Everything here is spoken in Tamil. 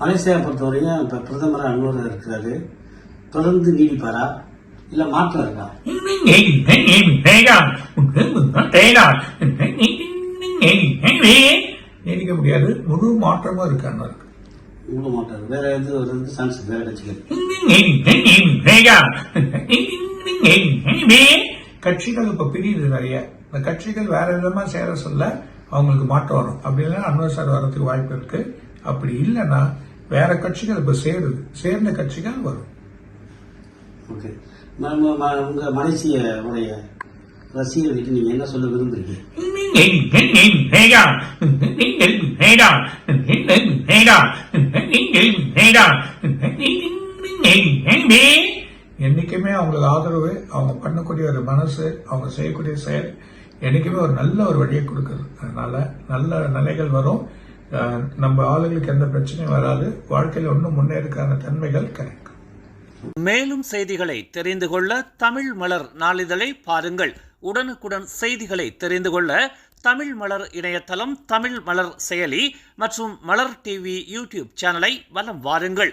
மலேசியாவை பொறுத்தவரையும் இப்போ பிரதமர் அன்னூர் இருக்கிறாரு. தொடர்ந்து நீடிப்பாரா? இல்லை மாற்றம் இருக்கா? நீடிக்க முடியாது. முழு மாற்றமும் இருக்கு. அண்ணருக்கு இவ்வளோ மாற்றம். வேற எது வருது சான்ஸ் வேற கட்சிகள். கட்சிகள் இப்ப பிரியுது நிறைய இந்த கட்சிகள் வேற விதமா சேர சொல்ல அவங்களுக்கு மாற்றம் வரும் அப்படி இல்லைன்னா அன்வர் சார் வரதுக்கு வாய்ப்பு இருக்கு அப்படி இல்லைன்னா வேற கட்சிகள் இப்ப சேருது சேர்ந்த கட்சிகள் வரும் ஓகே உங்க மலேசிய உடைய ரசிகர்களுக்கு நீங்க என்ன சொல்ல விரும்புறீங்க என்றைக்குமே அவங்களுக்கு ஆதரவு அவங்க பண்ணக்கூடிய ஒரு மனசு அவங்க செய்யக்கூடிய செயல் என்றைக்குமே ஒரு நல்ல ஒரு வழியை கொடுக்குது. அதனால நல்ல நிலைகள் வரும். நம்ம ஆளுங்களுக்கு எந்த பிரச்சனையும் வராது. வாழ்க்கையில் ஒன்றும் முன்னேறக்கான தன்மைகள் கிடைக்கும். மேலும் செய்திகளை தெரிந்து கொள்ள தமிழ் மலர் நாளிதழை பாருங்கள். உடனுக்குடன் செய்திகளை தெரிந்து கொள்ள தமிழ் மலர் இணையதளம் தமிழ் மலர் செயலி மற்றும் மலர் டிவி யூடியூப் சேனலை வலம் வாருங்கள்.